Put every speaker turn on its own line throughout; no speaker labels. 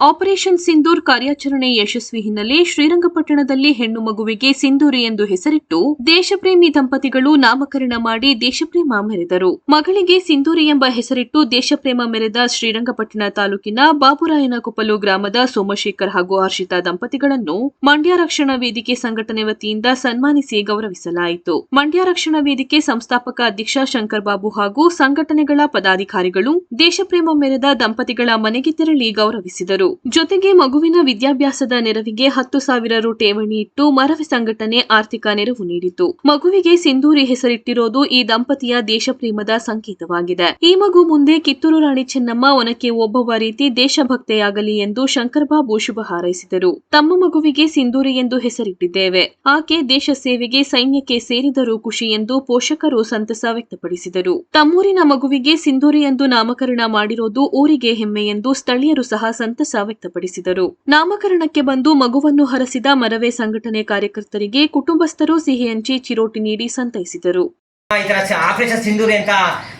Operation Sindoor ಕಾರ್ಯಾಚರಣೆ ಯಶಸ್ವಿ ಹಿನ್ನೆಲೆ ಶ್ರೀರಂಗಪಟ್ಟಣದಲ್ಲಿ ಹೆಣ್ಣು ಮಗುವಿಗೆ ಸಿಂಧೂರಿ ಎಂದು ಹೆಸರಿಟ್ಟು ದೇಶಪ್ರೇಮಿ ದಂಪತಿಗಳು ನಾಮಕರಣ ಮಾಡಿ ದೇಶಪ್ರೇಮ ಮೆರೆದರು. ಮಗಳಿಗೆ ಸಿಂಧೂರಿ ಎಂಬ ಹೆಸರಿಟ್ಟು ದೇಶಪ್ರೇಮ ಮೆರೆದ ಶ್ರೀರಂಗಪಟ್ಟಣ ತಾಲೂಕಿನ ಬಾಬುರಾಯನಕೊಪ್ಪಲು ಗ್ರಾಮದ ಸೋಮಶೇಖರ್ ಹಾಗೂ ಹರ್ಷಿತಾ ದಂಪತಿಗಳನ್ನು ಮಂಡ್ಯ ರಕ್ಷಣಾ ವೇದಿಕೆ ಸಂಘಟನೆ ವತಿಯಿಂದ ಸನ್ಮಾನಿಸಿ ಗೌರವಿಸಲಾಯಿತು. ಮಂಡ್ಯ ರಕ್ಷಣಾ ವೇದಿಕೆ ಸಂಸ್ಥಾಪಕ ಅಧ್ಯಕ್ಷ ಶಂಕರ್ ಬಾಬು ಹಾಗೂ ಸಂಘಟನೆಗಳ ಪದಾಧಿಕಾರಿಗಳು ದೇಶಪ್ರೇಮ ಮೆರೆದ ದಂಪತಿಗಳ ಮನೆಗೆ ತೆರಳಿ ಗೌರವಿಸಿದರು. ಜೊತೆಗೆ ಮಗುವಿನ ವಿದ್ಯಾಭ್ಯಾಸದ ನೆರವಿಗೆ ಹತ್ತು ಸಾವಿರ ರು ಠೇವಣಿ ಇಟ್ಟು ಮರವಿ ಸಂಘಟನೆ ಆರ್ಥಿಕ ನೆರವು ನೀಡಿತು. ಮಗುವಿಗೆ ಸಿಂಧೂರಿ ಹೆಸರಿಟ್ಟಿರೋದು ಈ ದಂಪತಿಯ ದೇಶಪ್ರೇಮದ ಸಂಕೇತವಾಗಿದೆ. ಈ ಮಗು ಮುಂದೆ ಕಿತ್ತೂರು ರಾಣಿ ಚೆನ್ನಮ್ಮ ಒನಕೆ ಒಬ್ಬವ ರೀತಿ ದೇಶಭಕ್ತೆಯಾಗಲಿ ಎಂದು ಶಂಕರಬಾಬು ಶುಭ ಹಾರೈಸಿದರು. ತಮ್ಮ ಮಗುವಿಗೆ ಸಿಂಧೂರಿ ಎಂದು ಹೆಸರಿಟ್ಟಿದ್ದೇವೆ. ಆಕೆ ದೇಶ ಸೇವೆಗೆ ಸೈನ್ಯಕ್ಕೆ ಸೇರಿದರೂ ಖುಷಿ ಎಂದು ಪೋಷಕರು ಸಂತಸ ವ್ಯಕ್ತಪಡಿಸಿದರು. ತಮ್ಮೂರಿನ ಮಗುವಿಗೆ ಸಿಂಧೂರಿ ಎಂದು ನಾಮಕರಣ ಮಾಡಿರೋದು ಊರಿಗೆ ಹೆಮ್ಮೆ ಎಂದು ಸ್ಥಳೀಯರು ಸಹ ಸಂತಸ ವ್ಯಕ್ತಪಡಿಸಿದರು. ನಾಮಕರಣಕ್ಕೆ ಬಂದು ಮಗುವನ್ನು ಹರಸಿದ ಮರವೇ ಸಂಘಟನೆ ಕಾರ್ಯಕರ್ತರಿಗೆ ಕುಟುಂಬಸ್ಥರು ಸಿಹಿ ಹಂಚಿ ಚಿರೋಟಿ ನೀಡಿ ಸಂತೈಸಿದರು.
ಇದರ ಆಪರೇಷನ್ ಸಿಂಧೂರಿ ಅಂತ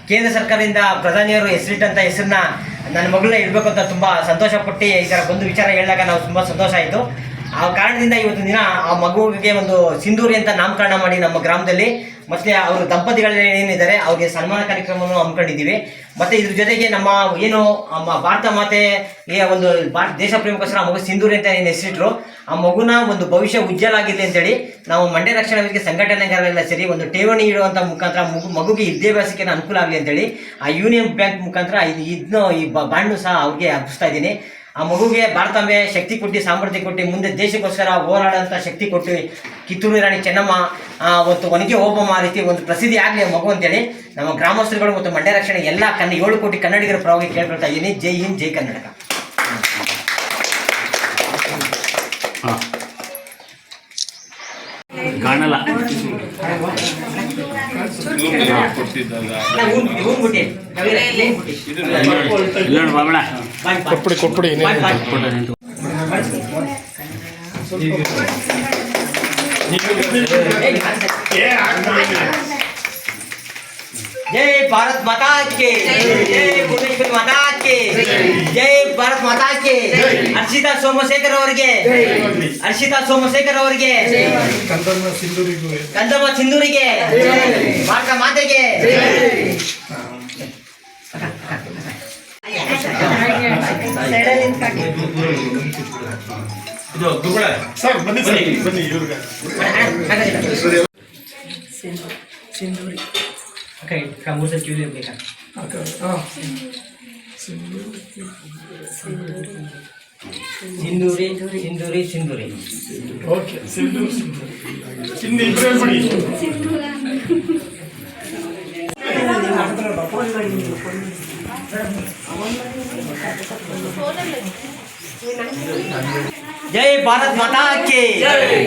ಕೇಂದ್ರ ಸರ್ಕಾರದಿಂದ ಪ್ರಧಾನಿಯವರು ಹೆಸರಿಟ್ಟಂತ ಹೆಸರನ್ನ ನನ್ನ ಮಗಳನ್ನ ಇಡಬೇಕು ಅಂತ ತುಂಬಾ ಸಂತೋಷ ಪಟ್ಟು ಈ ತರ ಬಂದು ವಿಚಾರ ಹೇಳಿದಾಗ ನಾವು ತುಂಬಾ ಸಂತೋಷ ಆಯಿತು. ಆ ಕಾರಣದಿಂದ ಇವತ್ತಿನ ದಿನ ಆ ಮಗುವಿಗೆ ಒಂದು ಸಿಂಧೂರಿ ಅಂತ ನಾಮಕರಣ ಮಾಡಿ ನಮ್ಮ ಗ್ರಾಮದಲ್ಲಿ. ಮತ್ತೆ ಅವರ ದಂಪತಿಗಳು ಏನಿದ್ದಾರೆ ಅವ್ರಿಗೆ ಸನ್ಮಾನ ಕಾರ್ಯಕ್ರಮವನ್ನು ಹಮ್ಮಿಕೊಂಡಿದ್ದೀವಿ. ಮತ್ತೆ ಇದ್ರ ಜೊತೆಗೆ ನಮ್ಮ ಏನು, ನಮ್ಮ ಭಾರತ ಮಾತೆಗೆ ಒಂದು ಭಾರತ ದೇಶ ಪ್ರೇಮಕ್ಕೋಸ್ಕರ ಆ ಮಗು ಸಿಂಧೂರಿ ಅಂತ ಏನು ಹೆಸರಿಟ್ರು, ಆ ಮಗುನ ಒಂದು ಭವಿಷ್ಯ ಉಜ್ವಲ ಆಗಿದೆ ಅಂತೇಳಿ ನಾವು ಮಂಡ್ಯ ರಕ್ಷಣಾ ವೇದಿಕೆ ಸಂಘಟನೆಗಳೆಲ್ಲ ಸೇರಿ ಒಂದು ಠೇವಣಿ ಇಡುವಂಥ ಮುಖಾಂತರ ಮಗು ಮಗುಗೆ ವಿದ್ಯಾಭ್ಯಾಸಕ್ಕೆ ಅನುಕೂಲ ಆಗಲಿ ಅಂತೇಳಿ ಆ ಯೂನಿಯನ್ ಬ್ಯಾಂಕ್ ಮುಖಾಂತರ ಇದ್ನ ಈ ಬಾಂಡ್ನು ಸಹ ಅವ್ರಿಗೆ ಹಬ್ಬಿಸ್ತಾ ಇದ್ದೀನಿ. ಆ ಮಗುಗೆ ಭಾರತಾಂಬೆ ಶಕ್ತಿ ಕೊಟ್ಟು ಸಾಮರ್ಥ್ಯ ಕೊಟ್ಟು ಮುಂದೆ ದೇಶಕ್ಕೋಸ್ಕರ ಹೋರಾಡೋಂಥ ಶಕ್ತಿ ಕೊಟ್ಟು ಕಿತ್ತೂರು ರಾಣಿ ಚೆನ್ನಮ್ಮ ಆ, ಒಂದು ಒನಗೆ ಓಬಮ್ಮ ರೀತಿ ಒಂದು ಪ್ರಸಿದ್ಧಿ ಆಗಲಿ ಆ ಮಗು ಅಂತೇಳಿ ನಮ್ಮ ಗ್ರಾಮಸ್ಥರುಗಳು ಮತ್ತು ಮಂಡ್ಯ ರಕ್ಷಣೆ ಎಲ್ಲ ಕನ್ನ ಏಳು ಕೋಟಿ ಕನ್ನಡಿಗರ ಪರವಾಗಿ ಕೇಳ್ಕೊಳ್ತಾ ಇದ್ದೀನಿ. ಜೈ ಹಿಂದ್ ಜೈ ಕನ್ನಡಕ
ಕಾಣಲ್ಲ.
ಊನ್ ಬಿಟ್ಟು, ಊನ್ ಬಿಟ್ಟು. ನಾವೆಲ್ಲ ಊನ್ ಬಿಟ್ಟು.
ಇಲ್ಲ ನೋಡಿ ಬಾಬಣ
ಬಾಯ್, ಬಾಯ್.
ಕೊಟ್ಬಿಡಿ ಕೊಟ್ಬಿಡಿ
ಬಾಯ್, ಬಾಯ್.
ಫೋಟೋ ನಿಂತು
जय भारत माता के जय ಭುವನೇಶ್ವರಿ ಮಾತಾ के ಜೈ ಭಾರತ್ ಮಾತಾ के ಹರ್ಷಿತಾ ಸೋಮಶೇಖರ್ ಅವರಿಗೆ ಹರ್ಷಿತಾ ಸೋಮಶೇಖರ್ ಅವರಿಗೆ
ಕಂದಮ್ಮ ಸಿಂಧೂರಿಗೂ
ಕಂದಮ್ಮ ಸಿಂಧೂರಿಗೆ ಭಾರತ ಮಾತೆಗೆ
ಸರ್ ಬನ್ನಿ ಸರ್. ಬನ್ನಿ. ಇವ್ರಿಗೆ.
ಮೂರು ಸಲ ಕಿವಿಲಿ ಬೇಕಾ? ಸಿಂಧೂರಿ ಸಿಂಧೂರಿ ಸಿಂಧೂರಿ.
ಓಕೆ ಸಿಂಧೂರಿ ಇಬ್ಬರೇ ಬನ್ನಿ
ಜೈ ಭಾರತ್ ಮಾತಾ के।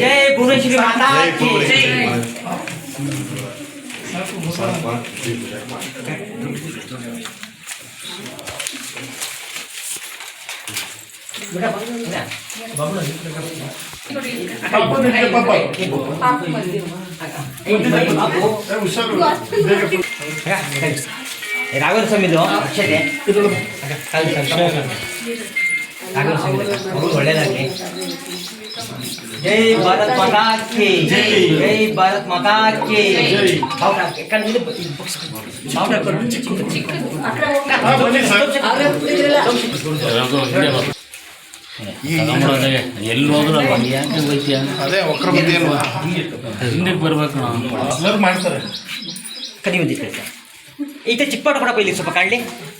ಜೈ ಭುವನೇಶ್ವರಿ ಮಾತಾ के।
ಪಾಪ ನಿಮಗೆ ಪಾಪ
ಒಳ್ಳೇದಾಗ್ಲಿ. ಜೈ ಭಾರತ್ ಮಾತಾ ಕಿ
ಜೈ.
ಜೈ ಭಾರತ್ ಮಾತಾ ಕಿ.
ಜೈ.
ಎಲ್ಲಿ ಹೋದ್ರು ಯಾಕೆ ಹೋಯ್ತೀಯ
ಅದೇ ಬುದ್ಧಿ ಅಲ್ವಾ?
ಹಿಂದಕ್ಕೆ ಬರ್ಬೇಕು ನಾವು.
ಮಾಡ್ತಾರೆ.
ಕೊಡಪ್ಪ ಇಲ್ಲಿ ಸ್ವಲ್ಪ ಕಾಣಲಿ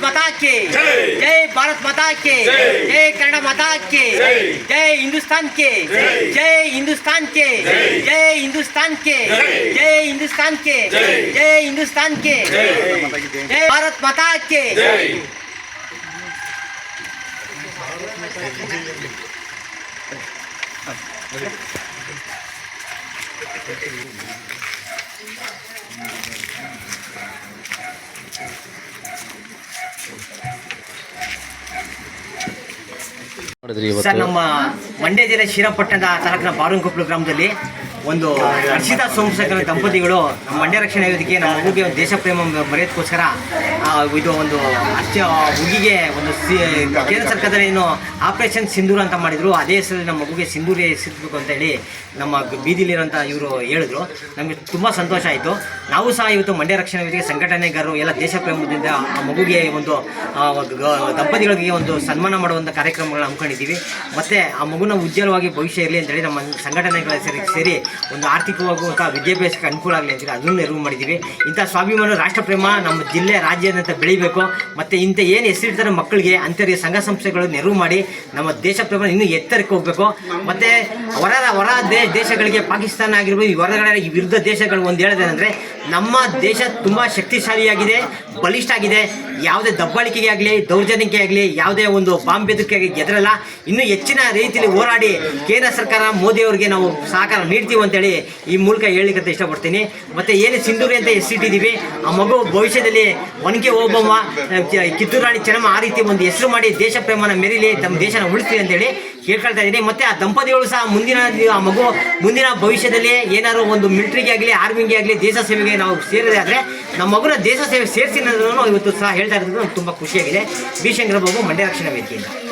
भारत माता के
जय।
भारत माता के
जय।
कन्नड़ माता के
जय।
हिंदुस्तान के
जय।
हिंदुस्तान के
जय।
हिंदुस्तान के
जय।
हिंदुस्तान के
जय।
हिंदुस्तान के
जय।
भारत माता के
ಜೈ
ಸರ್ ನಮ್ಮ ಮಂಡ್ಯ ಜಿಲ್ಲೆ ಶ್ರೀರಂಗಪಟ್ಟಣದ ತಾಲೂಕಿನ ಬಾರುಂಕೊಪ್ಪಲು ಗ್ರಾಮದಲ್ಲಿ ಒಂದು ಹರ್ಷಿತಾ ಸೋಮಶೇಖರ ದಂಪತಿಗಳು ನಮ್ಮ ಮಂಡ್ಯ ರಕ್ಷಣಾ ವೇದಿಕೆ ನಮ್ಮ ಮಗುಗೆ ಒಂದು ದೇಶ ಪ್ರೇಮ ಬರೆಯೋದಕ್ಕೋಸ್ಕರ ಆ, ಇದು ಒಂದು ಅರ್ಚ ಹುಗಿಗೆ ಒಂದು ಕೇಂದ್ರ ಸರ್ಕಾರದಲ್ಲಿ ಏನು ಆಪರೇಷನ್ ಸಿಂಧೂರ ಅಂತ ಮಾಡಿದ್ರು. ಅದೇ ಹೆಸರಲ್ಲಿ ನಮ್ಮ ಮಗುಗೆ ಸಿಂಧೂರಿ ಸಿಗಬೇಕು ಅಂತ ಹೇಳಿ ನಮ್ಮ ಬೀದಿಲಿರೋಂಥ ಇವರು ಹೇಳಿದ್ರು. ನಮಗೆ ತುಂಬ ಸಂತೋಷ ಆಯಿತು. ನಾವು ಸಹ ಇವತ್ತು ಮಂಡ್ಯ ರಕ್ಷಣಾ ವೇದಿಕೆ ಸಂಘಟನೆಗಾರರು ಎಲ್ಲ ದೇಶಪ್ರೇಮದಿಂದ ಆ ಮಗುಗೆ ಒಂದು ದಂಪತಿಗಳಿಗೆ ಒಂದು ಸನ್ಮಾನ ಮಾಡುವಂಥ ಕಾರ್ಯಕ್ರಮಗಳನ್ನ ಹಮ್ಮಿಕೊಂಡಿದ್ದೀವಿ. ಮತ್ತು ಆ ಮಗುನ ಉಜ್ವಲವಾಗಿ ಭವಿಷ್ಯ ಇರಲಿ ಅಂತೇಳಿ ನಮ್ಮ ಸಂಘಟನೆಗಳ ಸೇರಿ ಸೇರಿ ಒಂದು ಆರ್ಥಿಕವಾಗುವಂಥ ಅಥವಾ ವಿದ್ಯಾಭ್ಯಾಸಕ್ಕೆ ಅನುಕೂಲ ಆಗಲಿ ಅಂತೇಳಿ ಅದನ್ನು ನೆರವು ಮಾಡಿದ್ದೀವಿ ಇಂಥ ಸ್ವಾಭಿಮಾನ ರಾಷ್ಟ್ರ ಪ್ರೇಮ ನಮ್ಮ ಜಿಲ್ಲೆ ರಾಜ್ಯದಂತ ಬೆಳಿಬೇಕು. ಮತ್ತು ಇಂಥ ಏನು ಹೆಸರಿಡ್ತಾರೆ ಮಕ್ಕಳಿಗೆ ಅಂಥವ್ರಿಗೆ ಸಂಘ ಸಂಸ್ಥೆಗಳು ನೆರವು ಮಾಡಿ ನಮ್ಮ ದೇಶ ಪ್ರೇಮ ಇನ್ನೂ ಎತ್ತರಕ್ಕೆ ಹೋಗಬೇಕು. ಮತ್ತು ಹೊರ ಹೊರ ದೇಶಗಳಿಗೆ ಪಾಕಿಸ್ತಾನ ಆಗಿರ್ಬೋದು, ಈ ಹೊರಗಡೆ ವಿರುದ್ಧ ದೇಶಗಳು ಒಂದು ಹೇಳೋದೇನೆಂದರೆ ನಮ್ಮ ದೇಶ ತುಂಬ ಶಕ್ತಿಶಾಲಿಯಾಗಿದೆ ಬಲಿಷ್ಠ ಆಗಿದೆ ಯಾವುದೇ ದಬ್ಬಾಳಿಕೆಗೆ ಆಗಲಿ, ದೌರ್ಜನ್ಯಕ್ಕೆ ಆಗಲಿ, ಯಾವುದೇ ಒಂದು ಬಾಂಬ್ ಬೆದರಿಕೆಗೆ ಗೆದರಲ್ಲ ಇನ್ನೂ ಹೆಚ್ಚಿನ ರೀತಿಯಲ್ಲಿ ಹೋರಾಡಿ ಕೇಂದ್ರ ಸರ್ಕಾರ ಮೋದಿಯವರಿಗೆ ನಾವು ಸಹಕಾರ ನೀಡ್ತೀವಿ ಅಂತೇಳಿ ಈ ಮೂಲಕ ಹೇಳಲಿಕ್ಕೆ ಇಷ್ಟಪಡ್ತೀನಿ. ಮತ್ತು ಏನು ಸಿಂಧೂರಿ ಅಂತ ಹೆಸರಿಟ್ಟಿದ್ದೀವಿ ಆ ಮಗು ಭವಿಷ್ಯದಲ್ಲಿ ಒನಕೆ ಓಬಮ್ಮ ಕಿತ್ತೂರು ರಾಣಿ ಚೆನ್ನಮ್ಮ ಆ ರೀತಿ ಒಂದು ಹೆಸರು ಮಾಡಿ ದೇಶ ಪ್ರೇಮನ ಮೆರೀಲಿ ತಮ್ಮ ದೇಶನ ಉಳಿಸ್ತೀವಿ ಅಂತೇಳಿ ಕೇಳ್ಕೊಳ್ತಾ ಇದ್ದೀನಿ. ಮತ್ತೆ ಆ ದಂಪತಿಗಳು ಸಹ ಮುಂದಿನ ಆ ಮಗು ಮುಂದಿನ ಭವಿಷ್ಯದಲ್ಲಿ ಏನಾದ್ರು ಒಂದು ಮಿಲಿಟ್ರಿಗೆ ಆಗಲಿ, ಆರ್ಮಿಗೆ ಆಗಲಿ, ದೇಶ ಸೇವೆಗೆ ನಾವು ಸೇರಿದೆ ಆದರೆ ನಮ್ಮ ಮಗುನ ದೇಶ ಸೇವೆ ಸೇರಿಸಿ ಅನ್ನೋದನ್ನು ಇವತ್ತು ಸಹ ಹೇಳ್ತಾ ಇರೋದು ನಮ್ಗೆ ತುಂಬ ಖುಷಿಯಾಗಿದೆ. ಬಿ. ಶಂಕರ ಬಾಬು ಮಂಡ್ಯ ರಕ್ಷಣಾ ವೇದಿಕೆಯಿಂದ.